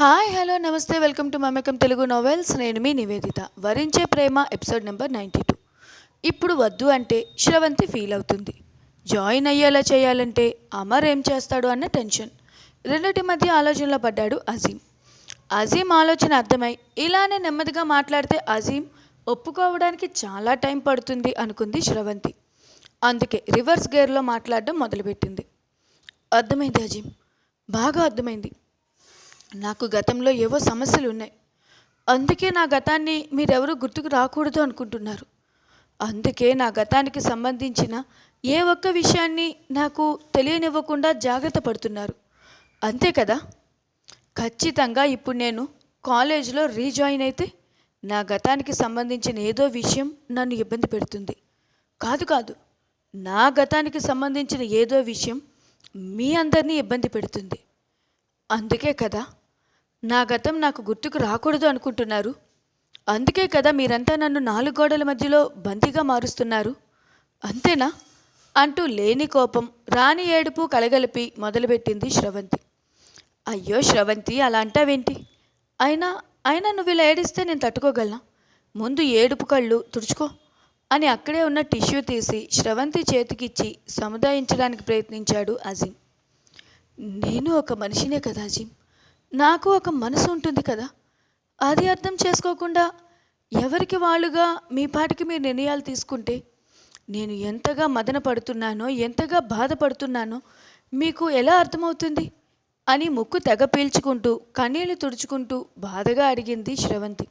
Hi hello నమస్తే welcome to Mamakam Telugu novels నేను మీ నివేదిత. వరించే ప్రేమ ఎపిసోడ్ నెంబర్ నైంటీ టూ ఇప్పుడు వద్దు అంటే శ్రవంతి ఫీల్ అవుతుంది. జాయిన్ అయ్యేలా చేయాలంటే అమర్ ఏం చేస్తాడు అన్న టెన్షన్ రెండింటి మధ్య ఆలోచనలో పడ్డాడు అజీం అజీం ఆలోచన అర్థమై ఇలానే నెమ్మదిగా మాట్లాడితే అజీం ఒప్పుకోవడానికి చాలా టైం పడుతుంది అనుకుంది శ్రవంతి. అందుకే రివర్స్ గేర్లో మాట్లాడడం మొదలుపెట్టింది. అర్థమైంది అజీం బాగా అర్థమైంది. నాకు గతంలో ఏవో సమస్యలు ఉన్నాయి అందుకే నా గతాన్ని మీరెవరూ గుర్తుకు రాకూడదు అనుకుంటున్నారు. అందుకే నా గతానికి సంబంధించిన ఏ ఒక్క విషయాన్ని నాకు తెలియనివ్వకుండా జాగ్రత్త పడుతున్నారు. అంతే కదా? ఖచ్చితంగా ఇప్పుడు నేను కాలేజీలో రీజాయిన్ అయితే నా గతానికి సంబంధించిన ఏదో విషయం నన్ను ఇబ్బంది పెడుతుంది. కాదు కాదు నా గతానికి సంబంధించిన ఏదో విషయం మీ అందరినీ ఇబ్బంది పెడుతుంది. అందుకే కదా? నా గతం నాకు గుర్తుకు రాకూడదు అనుకుంటున్నారు. అందుకే కదా మీరంతా నన్ను నాలుగు గోడల మధ్యలో బందీగా మారుస్తున్నారు. అంతేనా? అంటూ లేని కోపం రాని ఏడుపు కలగలిపి మొదలుపెట్టింది శ్రవంతి. అయ్యో శ్రవంతి అలా అంటావేంటి? అయినా అయినా నువ్వు ఇలా ఏడిస్తే నేను తట్టుకోగలనా? ముందు ఏడుపు కళ్ళు తుడుచుకో అని అక్కడే ఉన్న టిష్యూ తీసి శ్రవంతి చేతికిచ్చి సముదాయించడానికి ప్రయత్నించాడు అజీం నేను ఒక మనిషినే కదా అజీం నాకు ఒక మనసు ఉంటుంది కదా. అది అర్థం చేసుకోకుండా ఎవరికి వాళ్ళుగా మీ పాటికి మీరు నిర్ణయాలు తీసుకుంటే నేను ఎంతగా మదన పడుతున్నానో ఎంతగా బాధపడుతున్నానో మీకు ఎలా అర్థమవుతుంది? అని ముక్కు తెగ పీల్చుకుంటూ కన్నీళ్ళు తుడుచుకుంటూ బాధగా అడిగింది శ్రవంతి.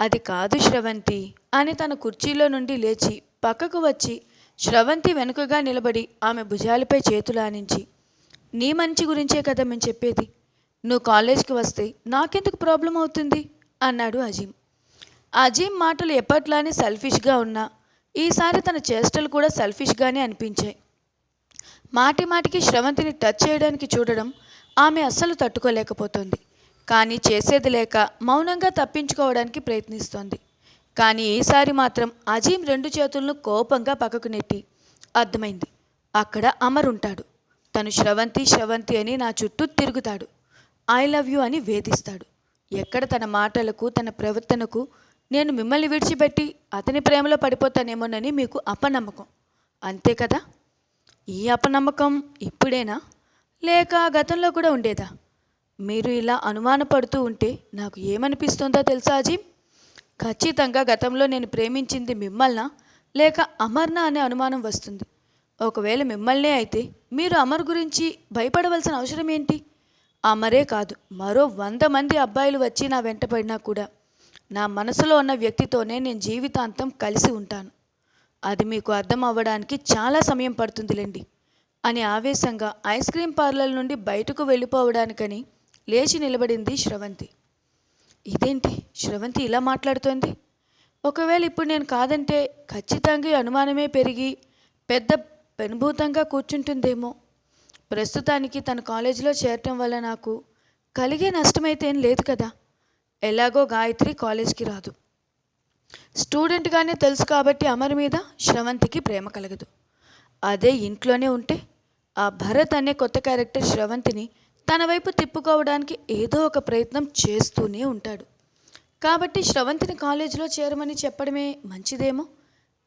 అది కాదు శ్రవంతి అని తన కుర్చీలో నుండి లేచి పక్కకు వచ్చి శ్రవంతి వెనుకగా నిలబడి ఆమె భుజాలపై చేతులానించి నీ మంచి గురించే కదా మేము చెప్పేది? నువ్వు కాలేజ్కి వస్తే నాకెందుకు ప్రాబ్లం అవుతుంది? అన్నాడు అజీం అజీం మాటలు ఎప్పట్లానే సెల్ఫిష్గా ఉన్నా ఈసారి తన చేష్టలు కూడా సెల్ఫిష్గానే అనిపించాయి. మాటి మాటికి శ్రవంతిని టచ్ చేయడానికి చూడడం ఆమె అస్సలు తట్టుకోలేకపోతుంది. కానీ చేసేది లేక మౌనంగా తప్పించుకోవడానికి ప్రయత్నిస్తోంది. కానీ ఈసారి మాత్రం అజీం రెండు చేతులను కోపంగా పక్కకు నెట్టి అర్థమైంది. అక్కడ అమర్ ఉంటాడు తను శ్రవంతి శ్రవంతి అని నా చుట్టూ తిరుగుతాడు. ఐ లవ్ యూ అని వేధిస్తాడు. ఎక్కడ తన మాటలకు తన ప్రవర్తనకు నేను మిమ్మల్ని విడిచిపెట్టి అతని ప్రేమలో పడిపోతానేమోనని మీకు అపనమ్మకం. అంతే కదా? ఈ అపనమ్మకం ఇప్పుడేనా? లేక గతంలో కూడా ఉండేదా? మీరు ఇలా అనుమానపడుతూ ఉంటే నాకు ఏమనిపిస్తుందో తెలుసా అజీ ఖచ్చితంగా గతంలో నేను ప్రేమించింది మిమ్మల్నా? లేక అమర్నా అనే అనుమానం వస్తుంది. ఒకవేళ మిమ్మల్నే అయితే మీరు అమర్ గురించి భయపడవలసిన అవసరం ఏంటి? అమరే కాదు. మరో వంద మంది అబ్బాయిలు వచ్చి నా వెంటపడినా కూడా నా మనసులో ఉన్న వ్యక్తితోనే నేను జీవితాంతం కలిసి ఉంటాను. అది మీకు అర్థం అవ్వడానికి చాలా సమయం పడుతుందిలేండి. అని ఆవేశంగా ఐస్ క్రీం పార్లర్ నుండి బయటకు వెళ్ళిపోవడానికని లేచి నిలబడింది శ్రవంతి. ఇదేంటి? శ్రవంతి ఇలా మాట్లాడుతోంది? ఒకవేళ ఇప్పుడు నేను కాదంటే ఖచ్చితంగా అనుమానమే పెరిగి పెద్ద పెనుభూతంగా కూర్చుంటుందేమో. ప్రస్తుతానికి తన కాలేజీలో చేరటం వల్ల నాకు కలిగే నష్టమైతే ఏం లేదు కదా. ఎలాగో గాయత్రి కాలేజ్కి రాదు. స్టూడెంట్గానే తెలుసు కాబట్టి అమర్ మీద శ్రవంతికి ప్రేమ కలగదు. అదే ఇంట్లోనే ఉంటే ఆ భరత్ అనే కొత్త క్యారెక్టర్ శ్రవంతిని తన వైపు తిప్పుకోవడానికి ఏదో ఒక ప్రయత్నం చేస్తూనే ఉంటాడు. కాబట్టి శ్రవంతిని కాలేజీలో చేరమని చెప్పడమే మంచిదేమో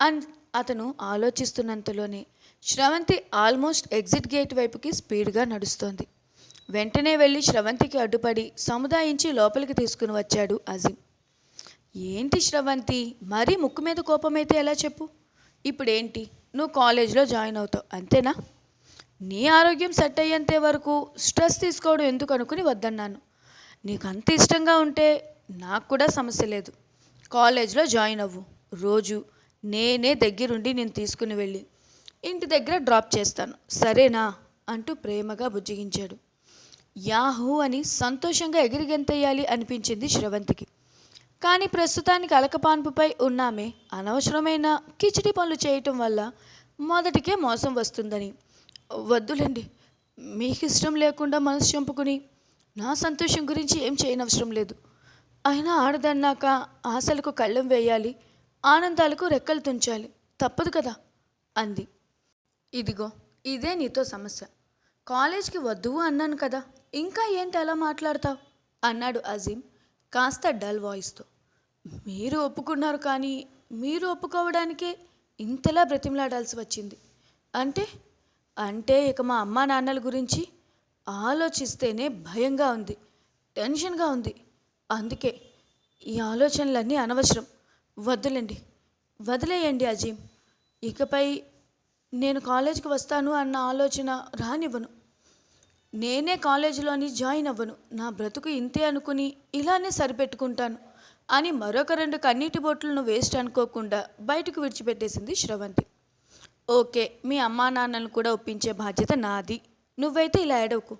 అని అతను ఆలోచిస్తున్నంతలోనే శ్రవంతి ఆల్మోస్ట్ ఎగ్జిట్ గేట్ వైపుకి స్పీడ్గా నడుస్తోంది. వెంటనే వెళ్ళి శ్రవంతికి అడ్డుపడి సముదాయించి లోపలికి తీసుకుని వచ్చాడు అజీం ఏంటి శ్రవంతి? మరీ ముక్కు మీద కోపమైతే ఎలా చెప్పు? ఇప్పుడేంటి? నువ్వు కాలేజ్లో జాయిన్ అవుతావు అంతేనా? నీ ఆరోగ్యం సెట్ అయ్యేంత వరకు స్ట్రెస్ తీసుకోవడం ఎందుకు అనుకుని వద్దన్నాను. నీకు అంత ఇష్టంగా ఉంటే నాకు కూడా సమస్య లేదు. కాలేజ్లో జాయిన్ అవ్వు. రోజు నేనే దగ్గరుండి నేను తీసుకుని వెళ్ళి ఇంటి దగ్గర డ్రాప్ చేస్తాను. సరేనా? అంటూ ప్రేమగా బుజ్జగించాడు. యాహూ అని సంతోషంగా ఎగిరిగెంతేయాలి అనిపించింది శ్రవంతికి. కానీ ప్రస్తుతానికి అలకపాన్పుపై ఉన్నామే. అనవసరమైన కిచిడి పనులు చేయటం వల్ల మొదటికే మోసం వస్తుందని. వద్దులేండి మీకు ఇష్టం లేకుండా మనసు చంపుకుని నా సంతోషం గురించి ఏం చేయనవసరం లేదు. అయినా ఆడదన్నాక ఆశలకు కళ్ళం వేయాలి ఆనందాలకు రెక్కలు తుంచాలి. తప్పదు కదా? అంది. ఇదిగో ఇదే నీతో సమస్య. కాలేజ్కి వద్దు అన్నాను కదా ఇంకా ఏంటి అలా మాట్లాడతావు? అన్నాడు అజీం కాస్త డల్ వాయిస్తో. మీరు ఒప్పుకున్నారు కానీ మీరు ఒప్పుకోవడానికే ఇంతలా బ్రతిమలాడాల్సి వచ్చింది. అంటే అంటే ఇక మా అమ్మా నాన్నల గురించి ఆలోచిస్తేనే భయంగా ఉంది టెన్షన్గా ఉంది. అందుకే ఈ ఆలోచనలన్నీ అనవసరం. వద్దులేండి. వదిలేయండి అజీం ఇకపై నేను కాలేజీకి వస్తాను అన్న ఆలోచన రానివ్వను. నేనే కాలేజీలోని జాయిన్ అవ్వను. నా బ్రతుకు ఇంతే అనుకుని ఇలానే సరిపెట్టుకుంటాను అని మరొక రెండు కన్నీటి బొట్లను వేస్ట్ అనుకోకుండా బయటకు విడిచిపెట్టేసింది శ్రవంతి. ఓకే మీ అమ్మా నాన్నలను కూడా ఒప్పించే బాధ్యత నాది. నువ్వైతే ఇలా ఏడవకు.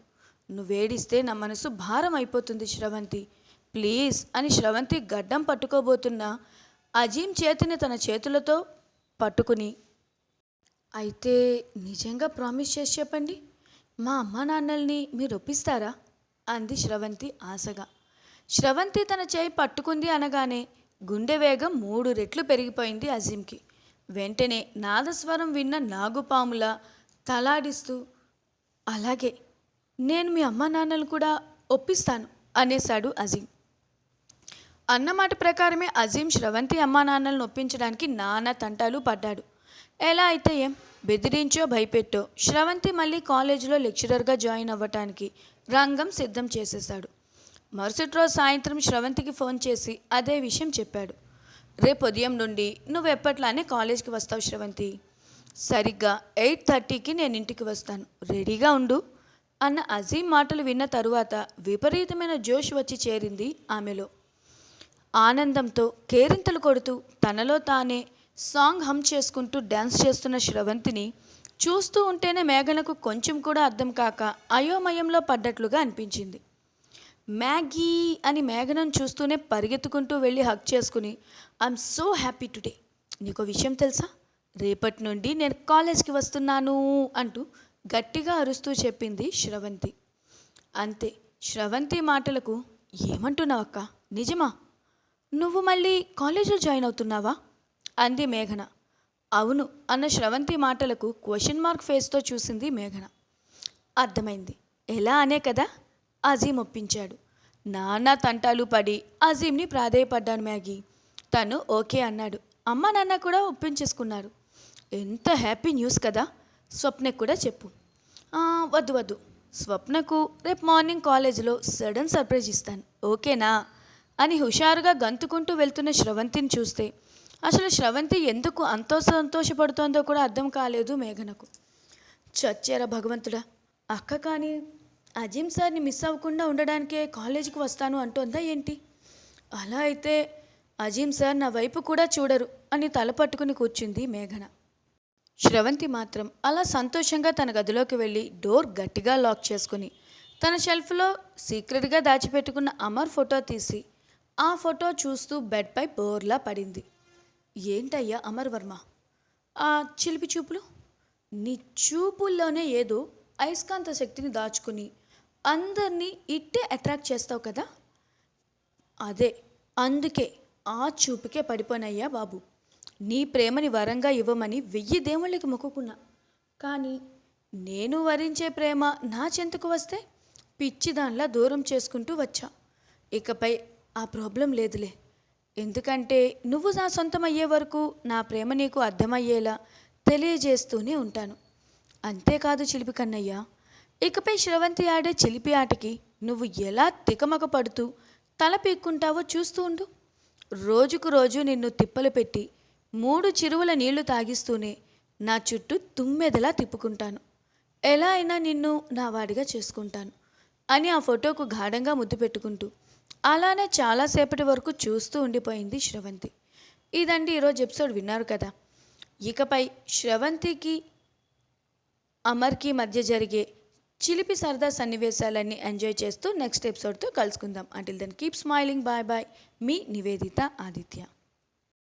నువ్వేడిస్తే నా మనసు భారం అయిపోతుంది శ్రవంతి. ప్లీజ్ అని శ్రవంతి గడ్డం పట్టుకోబోతున్నా అజీం చేతిని తన చేతులతో పట్టుకుని అయితే నిజంగా ప్రామిస్ చేసి చెప్పండి. మా అమ్మా నాన్నల్ని మీరు ఒప్పిస్తారా? అంది శ్రవంతి ఆశగా. శ్రవంతి తన చేయి పట్టుకుంది అనగానే గుండె వేగం మూడు రెట్లు పెరిగిపోయింది అజీంకి వెంటనే నాదస్వరం విన్న నాగుపాముల తలాడిస్తూ అలాగే నేను మీ అమ్మా నాన్నలు కూడా ఒప్పిస్తాను అనేశాడు అజీం అన్నమాట ప్రకారమే అజీం శ్రవంతి అమ్మా నాన్నలను ఒప్పించడానికి నానా తంటాలు పడ్డాడు. ఎలా అయితే ఏం బెదిరించో భయపెట్టో శ్రవంతి మళ్ళీ కాలేజీలో లెక్చరర్గా జాయిన్ అవ్వటానికి రంగం సిద్ధం చేసేశాడు. మరుసటి రోజు సాయంత్రం శ్రవంతికి ఫోన్ చేసి అదే విషయం చెప్పాడు. రేపు ఉదయం నుండి నువ్వు ఎప్పట్లానే కాలేజ్కి వస్తావు శ్రవంతి. సరిగ్గా ఎయిట్ థర్టీకి నేను ఇంటికి వస్తాను. రెడీగా ఉండు. అన్న అజీం మాటలు విన్న తరువాత విపరీతమైన జోష్ వచ్చి చేరింది ఆమెలో. ఆనందంతో కేరింతలు కొడుతూ తనలో తానే సాంగ్ హమ్ చేసుకుంటూ డ్యాన్స్ చేస్తున్న శ్రవంతిని చూస్తూ ఉంటేనే మేఘనకు కొంచెం కూడా అర్థం కాక అయోమయంలో పడ్డట్లుగా అనిపించింది. మ్యాగీ అని మేఘనను చూస్తూనే పరిగెత్తుకుంటూ వెళ్ళి హక్ చేసుకుని ఐఎమ్ సో హ్యాపీ టుడే. నీకు విషయం తెలుసా? రేపటి నుండి నేను కాలేజ్కి వస్తున్నాను అంటూ గట్టిగా అరుస్తూ చెప్పింది శ్రవంతి. అంతే శ్రవంతి మాటలకు ఏమంటున్నావక్క నిజమా? నువ్వు మళ్ళీ కాలేజీలో జాయిన్ అవుతున్నావా? అంది మేఘన. అవును అన్న శ్రవంతి మాటలకు క్వశ్చన్ మార్క్ ఫేస్తో చూసింది మేఘన. అర్థమైంది. ఎలా అనే కదా? అజీం ఒప్పించాడు. నాన్న తంటాలు పడి అజీంని ప్రాధేయపడ్డాను మ్యాగీ. తను ఓకే అన్నాడు. అమ్మ నాన్న కూడా ఒప్పించేసుకున్నారు. ఎంత హ్యాపీ న్యూస్ కదా? స్వప్నకు కూడా చెప్పు. వద్దు వద్దు. స్వప్నకు రేపు మార్నింగ్ కాలేజీలో సడన్ సర్ప్రైజ్ ఇస్తాను. ఓకేనా? అని హుషారుగా గంతుకుంటూ వెళ్తున్న శ్రవంతిని చూస్తే అసలు శ్రవంతి ఎందుకు అంతో సంతోషపడుతోందో కూడా అర్థం కాలేదు మేఘనకు. చచ్చారా భగవంతుడా? అక్క కానీ అజీం సార్ని మిస్ అవ్వకుండా ఉండడానికే కాలేజీకి వస్తాను అంటోందా ఏంటి? అలా అయితే అజీం సార్ నా వైపు కూడా చూడరు అని తల పట్టుకుని కూర్చుంది మేఘన. శ్రవంతి మాత్రం అలా సంతోషంగా తన గదిలోకి వెళ్ళి డోర్ గట్టిగా లాక్ చేసుకుని తన షెల్ఫ్లో సీక్రెట్గా దాచిపెట్టుకున్న అమర్ ఫోటో తీసి ఆ ఫోటో చూస్తూ బెడ్పై బోర్లా పడింది. ఏంటయ్యా అమర్ వర్మ? ఆ చిలిపి చూపులు? నీ చూపుల్లోనే ఏదో అయస్కాంత శక్తిని దాచుకుని అందరినీ ఇట్టే అట్రాక్ట్ చేస్తావు కదా? అదే అందుకే ఆ చూపుకే పడిపోనయ్యా బాబు. నీ ప్రేమని వరంగా ఇవ్వమని వెయ్యి దేవుళ్ళకి మొక్కుకున్నా. కానీ నేను వరించే ప్రేమ నా చెంతకు వస్తే పిచ్చి దానిలా దూరం చేసుకుంటూ వచ్చా. ఇకపై ఆ ప్రాబ్లం లేదులే. ఎందుకంటే నువ్వు నా సొంతం అయ్యే వరకు నా ప్రేమ నీకు అర్థమయ్యేలా తెలియజేస్తూనే ఉంటాను. అంతేకాదు చిలిపి కన్నయ్య ఇకపై శ్రవంతి ఆడే చిలిపి ఆటకి నువ్వు ఎలా తికమక పడుతూ తల పీక్కుంటావో చూస్తూ ఉండు. రోజుకు రోజు నిన్ను తిప్పలు పెట్టి మూడు చిరువుల నీళ్ళు తాగిస్తూనే నా చుట్టూ తుమ్మెదలా తిప్పుకుంటాను. ఎలా అయినా నిన్ను నా వాడిగా చేసుకుంటాను అని ఆ ఫోటోకు గాఢంగా ముద్దు పెట్టుకుంటూ అలానే చాలాసేపటి వరకు చూస్తూ ఉండిపోయింది శ్రవంతి. ఇదండి ఈరోజు ఎపిసోడ్ విన్నారు కదా. ఇకపై శ్రవంతికి అమర్కి మధ్య జరిగే చిలిపి సరదా సన్నివేశాలన్నీ ఎంజాయ్ చేస్తూ నెక్స్ట్ ఎపిసోడ్తో కలుసుకుందాం. Until then keep smiling bye bye మీ నివేదిత ఆదిత్య.